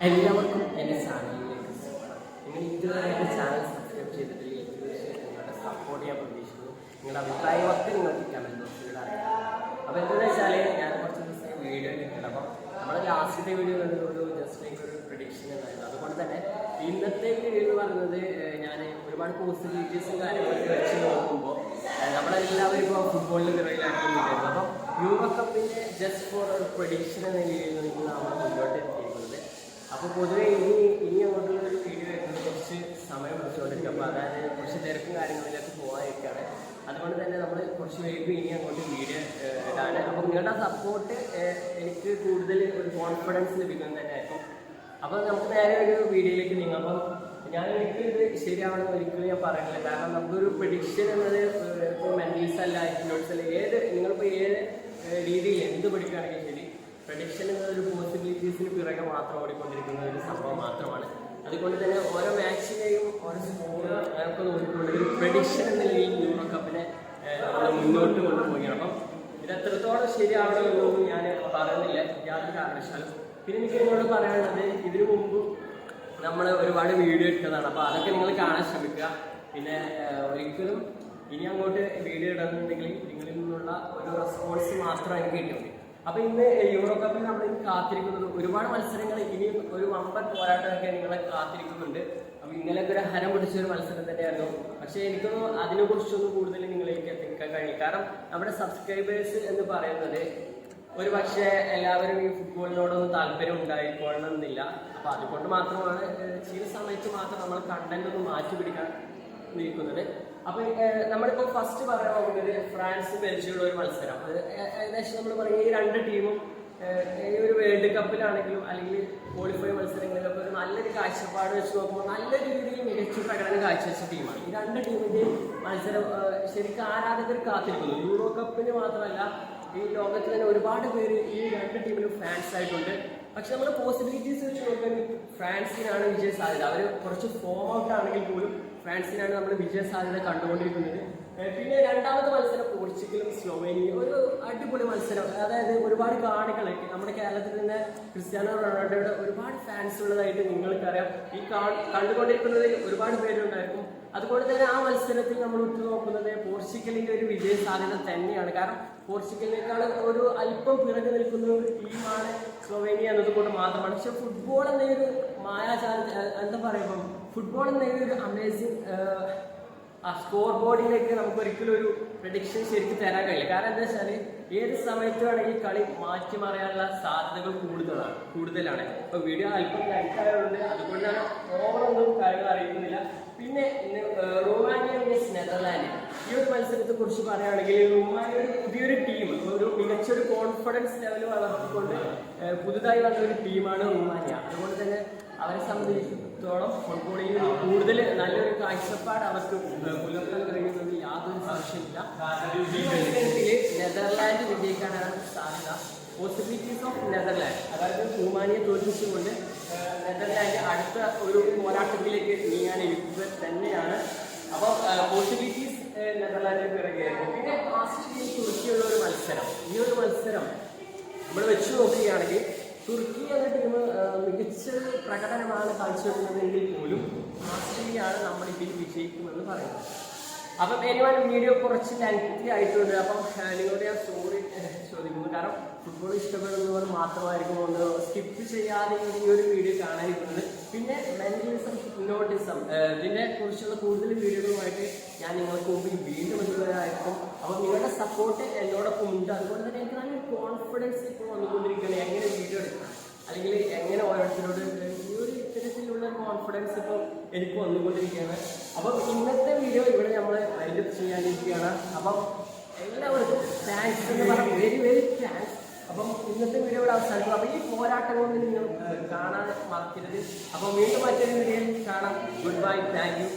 എല്ലാവർക്കും എന്റെ ചാനലിലേക്ക് നിങ്ങൾ ഇതുവരെ ചാനൽ സബ്സ്ക്രൈബ് ചെയ്തിട്ടില്ലെങ്കിൽ തീർച്ചയായിട്ടും നിങ്ങളുടെ സപ്പോർട്ട് ചെയ്യാൻ പ്രതീക്ഷിക്കുന്നു. നിങ്ങളുടെ അഭിപ്രായമൊക്കെ നിങ്ങൾക്ക് കമന്റ് ബോക്സിലൂടെ അറിയാം. അപ്പോൾ എന്താണെന്ന് വെച്ചാൽ ഞാൻ കുറച്ച് ദിവസം വീഡിയോ ഇട്ടിട്ടുണ്ട് അപ്പം നമ്മുടെ ലാസ്റ്റത്തെ വീഡിയോ കണ്ടത് ഒരു ജസ്റ്റ് ലൈക്ക് ഒരു പ്രഡിക്ഷൻ എന്നായിരുന്നു അതുകൊണ്ട് തന്നെ ഇന്നത്തെ വീഡിയോ എന്ന് പറയുന്നത് ഞാൻ ഒരുപാട് പോസിബിലിറ്റീസും കാര്യങ്ങളൊക്കെ വെച്ച് നോക്കുമ്പോൾ നമ്മളെല്ലാവരും ഇപ്പോൾ ഫുട്ബോളിൽ വിറയിലാക്കിയിട്ടുണ്ടായിരുന്നു അപ്പം യൂറോ ജസ്റ്റ് ഫോർ പ്രൊഡിക്ഷൻ എന്ന രീതിയിൽ നമ്മൾ മുന്നോട്ട് എത്തിയിരിക്കുന്നത്. അപ്പോൾ പൊതുവെ ഇനി ഇനി അങ്ങോട്ടുള്ള ഒരു വീഡിയോ വരുന്നത് കുറച്ച് സമയം പിടിച്ചുകൊണ്ടിരിക്കും അപ്പോൾ അതായത് കുറച്ച് തിരക്കും കാര്യങ്ങളിലേക്ക് പോകാതിരിക്കുകയാണ്. അതുകൊണ്ട് തന്നെ നമ്മൾ കുറച്ച് വൈകി ഇനി അങ്ങോട്ട് വീഡിയോ ഇടാണ്. അപ്പോൾ നിങ്ങളുടെ സപ്പോർട്ട് എനിക്ക് കൂടുതൽ ഒരു കോൺഫിഡൻസ് ലഭിക്കുന്നത് തന്നെയായിരിക്കും. അപ്പോൾ നമുക്ക് നേരെ ഒരു വീഡിയോയിലേക്ക് നീങ്ങാം. അപ്പം ഞാൻ ഒരിക്കലും ഇത് ശരിയാവണം ഒരിക്കലും ഞാൻ പറയുന്നില്ല. കാരണം നമുക്കൊരു പ്രഡിക്ഷൻ എന്നത് ഇപ്പോൾ മെന്റൽസ് അല്ല ഇൻഫ്ലുവൻസ് അല്ല ഏത് നിങ്ങളിപ്പോൾ ഏത് രീതിയിൽ എന്ത് പഠിക്കുകയാണെങ്കിൽ ശരി പ്രഡിക്ഷൻ ഒരു പോസിബിലിറ്റീസിന് പിറകെ മാത്രം ഓടിക്കൊണ്ടിരിക്കുന്ന ഒരു സംഭവം മാത്രമാണ്. അതുകൊണ്ട് തന്നെ ഓരോ മാച്ചിനെയും ഓരോ സ്കോർ ഒക്കെ നോക്കിക്കൊണ്ട് പ്രഡിക്ഷൻ എന്ന നിലയിൽ യൂറോ കപ്പിനെ മുന്നോട്ട് കൊണ്ടുപോവുകയാണ്. അപ്പം ഇത് എത്രത്തോളം ശരിയാണോ എന്നൊന്നും ഞാൻ പറയുന്നില്ല യാതൊരു കാരണവശാലും. പിന്നെ എനിക്ക് നിങ്ങളോട് പറയാനുള്ളത് ഇതിനു മുമ്പ് നമ്മൾ ഒരുപാട് വീഡിയോ ഇട്ടതാണ്. അപ്പോൾ അതൊക്കെ നിങ്ങൾ കാണാൻ ശ്രമിക്കുക. പിന്നെ ഒരിക്കലും ഇനി അങ്ങോട്ട് വീഡിയോ ഇടുന്നുണ്ടെങ്കിൽ നിങ്ങളിൽ നിന്നുള്ള ഒരു റെസ്പോൺസ് മാത്രം എനിക്ക് കിട്ടും. അപ്പോൾ ഇന്ന് യൂറോ കപ്പിൽ നമ്മൾ കാത്തിരിക്കുന്നത് ഒരുപാട് മത്സരങ്ങൾ ഇനിയും ഒരു വമ്പൻ പോരാട്ടമൊക്കെ നിങ്ങളെ കാത്തിരിക്കുന്നുണ്ട്. അപ്പൊ ഇന്നലെയൊക്കെ ഒരു ഹരം പിടിച്ച ഒരു മത്സരം തന്നെയായിരുന്നു. പക്ഷേ എനിക്കൊന്നും അതിനെക്കുറിച്ചൊന്നും കൂടുതൽ നിങ്ങളിലേക്ക് എത്തിക്കാൻ കഴിയും. കാരണം നമ്മുടെ സബ്സ്ക്രൈബേഴ്സ് എന്ന് പറയുന്നത് ഒരു പക്ഷേ എല്ലാവരും ഈ ഫുട്ബോളിനോടൊന്നും താല്പര്യം ഉണ്ടായിക്കൊള്ളണമെന്നില്ല. അപ്പൊ അതുകൊണ്ട് മാത്രമാണ് ചില സമയത്ത് മാത്രം നമ്മൾ കണ്ടന്റ് ഒന്ന് മാറ്റി പിടിക്കാൻ നിൽക്കുന്നത്. അപ്പോൾ നമ്മളിപ്പോ ഫസ്റ്റ് പറയാൻ പോകുന്നത് ഫ്രാൻസ് ബെൽജിയുള്ള ഒരു മത്സരം. അത് ഏകദേശം നമ്മൾ പറയും ഈ രണ്ട് ടീമും ഈ ഒരു വേൾഡ് കപ്പിലാണെങ്കിലും അല്ലെങ്കിൽ ക്വാളിഫൈ മത്സരങ്ങളിലൊക്കെ ഒരു നല്ലൊരു കാഴ്ചപ്പാട് വെച്ച് നോക്കുമ്പോൾ നല്ല രീതിയിൽ മികച്ച പ്രകടനം കാഴ്ചവെച്ച ടീമാണ്. ഈ രണ്ട് ടീമിന്റെ മത്സരം ശരിക്കും ആരാധകർ കാത്തിരിക്കുന്നു. യൂറോ കപ്പിന് മാത്രമല്ല ഈ ലോകത്തിൽ തന്നെ ഒരുപാട് പേര് ഈ രണ്ട് ടീമിലും ഫാൻസ് ആയിട്ടുണ്ട്. പക്ഷെ നമ്മൾ പോസിബിലിറ്റീസ് വെച്ച് നോക്കുകയാണെങ്കിൽ ഫ്രാൻസിനാണ് വിജയ സാധ്യത. അവർ കുറച്ച് ഫോം ഔട്ട് ആണെങ്കിൽ പോലും ഫ്രാൻസിനാണ് നമ്മൾ വിജയ സാധ്യത കണ്ടുകൊണ്ടിരിക്കുന്നത്. പിന്നെ രണ്ടാമത്തെ മത്സരം പോർച്ചുഗലും സ്ലോവേനിയും. ഒരു അടിപൊളി മത്സരം. അതായത് ഒരുപാട് കാണികൾ നമ്മുടെ കേരളത്തിൽ നിന്ന് ക്രിസ്ത്യാനോ റൊണാൾഡോയുടെ ഒരുപാട് ഫാൻസ് ഉള്ളതായിട്ട് നിങ്ങൾക്കറിയാം. ഈ കണ്ടുകൊണ്ടിരിക്കുന്നതിൽ ഒരുപാട് പേരുണ്ടായിരിക്കും. അതുകൊണ്ട് തന്നെ ആ മത്സരത്തിൽ നമ്മൾ ഉറ്റുനോക്കുന്നത് പോർച്ചുഗലിന്റെ ഒരു വിജയ സാധ്യത തന്നെയാണ്. കാരണം പോർച്ചുഗലിനേക്കാൾ ഒരു അല്പം പിറകു നിൽക്കുന്ന ഒരു ടീമാണ് സ്ലോവേനിയ എന്നതുകൊണ്ട് മാത്രമാണ്. പക്ഷെ ഫുട്ബോൾ എന്ന മായാചാര എന്താ പറയുമ്പോൾ ഫുട്ബോൾ എന്ന ഒരു അമേസിങ് ആ സ്കോർ ബോർഡിലേക്ക് നമുക്ക് ഒരിക്കലും ഒരു പ്രഡിക്ഷൻ ശരിക്കും തരാൻ കഴിയില്ല. കാരണം എന്താ വെച്ചാൽ ഏത് സമയത്ത് വേണമെങ്കിൽ കളി മാറ്റി മറിയാനുള്ള സാധ്യതകൾ കൂടുതലാണ് കൂടുതലാണ്. ഇപ്പൊ വീഡിയോ അല്പം ലൈറ്റ് ആയതുകൊണ്ട് അതുകൊണ്ടാണ് ഓവറൊന്നും കാര്യങ്ങൾ അറിയിക്കുന്നില്ല. പിന്നെ റൊമാനിയ വേഴ്സ് നെതർലാൻഡ്. ഈ ഒരു മത്സരത്തെ കുറിച്ച് പറയുകയാണെങ്കിൽ റൊമാനിയ ഒരു പുതിയൊരു ടീം ഒരു മികച്ചൊരു കോൺഫിഡൻസ് ലെവൽ വളർത്തിക്കൊണ്ട് പുതുതായി വന്ന ഒരു ടീമാണ് റൊമാനിയ. അതുകൊണ്ട് തന്നെ അവരെ സംബന്ധിച്ചിടത്തോളം ഫുട്ബോളിൽ നല്ലൊരു കാഴ്ചപ്പാട് അവർക്ക് പുലർത്താൻ കഴിയുന്നത് യാതൊരു സംശയമില്ല ഈ മത്സരത്തിൽ നെതർലാൻഡ് വിജയിക്കാനാണ് സാധ്യത. പോസിബിലിറ്റീസ് ഓഫ് നെതർലാൻഡ് അതായത് റൂമാനിയെ തോൽപ്പിച്ചുകൊണ്ട് നെതർലാൻഡ് അടുത്ത ഒരു പോരാട്ടത്തിലേക്ക് നീങ്ങാൻ ഇരിക്കുക തന്നെയാണ്. അപ്പോൾ പോസിബിലിറ്റീസ് നെതർലാൻഡിന് പിറകെയായിരുന്നു. പിന്നെ ആസ്ട്രേലിയ തുർക്കിയുള്ള ഒരു മത്സരം. ഈ ഒരു മത്സരം നമ്മൾ വെച്ച് നോക്കുകയാണെങ്കിൽ തുർക്കി എന്ന ടീം മികച്ച പ്രകടനമാണ് കാഴ്ചവെക്കുന്നതെങ്കിൽ പോലും ആസ്ട്രേലിയയാണ് നമ്മൾ ഇതിൽ വിജയിക്കുമെന്ന് പറയുന്നത്. അപ്പം എനിവാനും വീഡിയോ കുറച്ച് ലെങ്തി ആയിട്ടുണ്ട്. അപ്പം നിങ്ങളുടെ ആ ഞാൻ സോറി ചോദിക്കുന്നു. കാരണം ഫുട്ബോൾ ഇഷ്ടപ്പെടുന്നവർ മാത്രമായിരിക്കും ഒന്ന് സ്കിപ്പ് ചെയ്യാതെ ഈ ഒരു വീഡിയോ കാണാനിരിക്കുന്നത്. പിന്നെ മെന്റലിസം ഹിപ്നോട്ടിസം ഇതിനെ കുറിച്ചുള്ള കൂടുതൽ വീഡിയോകളുമായിട്ട് ഞാൻ നിങ്ങൾക്ക് മുമ്പിൽ വീണ്ടും എന്നുള്ളതായിരിക്കും അപ്പം നിങ്ങളുടെ സപ്പോർട്ട് എന്നോടൊപ്പം ഉണ്ട്. അതുപോലെ തന്നെ എനിക്ക് നല്ലൊരു കോൺഫിഡൻസ് ഇപ്പോൾ വന്നുകൊണ്ടിരിക്കുകയാണ്. എങ്ങനെ വീഡിയോ എടുക്കണം അല്ലെങ്കിൽ എങ്ങനെ ഓരോരുത്തരോട് ഈ ഒരു ഇത്തരത്തിലുള്ള കോൺഫിഡൻസ് ഇപ്പോൾ എനിക്ക് വന്നുകൊണ്ടിരിക്കുകയാണ്. അപ്പം ഇന്നത്തെ വീഡിയോ ഇവിടെ നമ്മൾ വൈൻഡപ്പ് ചെയ്യാനിരിക്കുകയാണ്. അപ്പം എല്ലാവർക്കും താങ്ക്സ് എന്ന് പറയാം വെരി വെരി താങ്ക്സ് അപ്പം ഇന്നത്തെ വീഡിയോ ഇവിടെ അവസാനിക്കും. അപ്പം ഈ പോരാട്ടങ്ങളൊന്നും നിങ്ങൾ കാണാൻ മറക്കരുത്. അപ്പം വീണ്ടും മറ്റൊരു വീഡിയോ കാണാം. Good bye thank you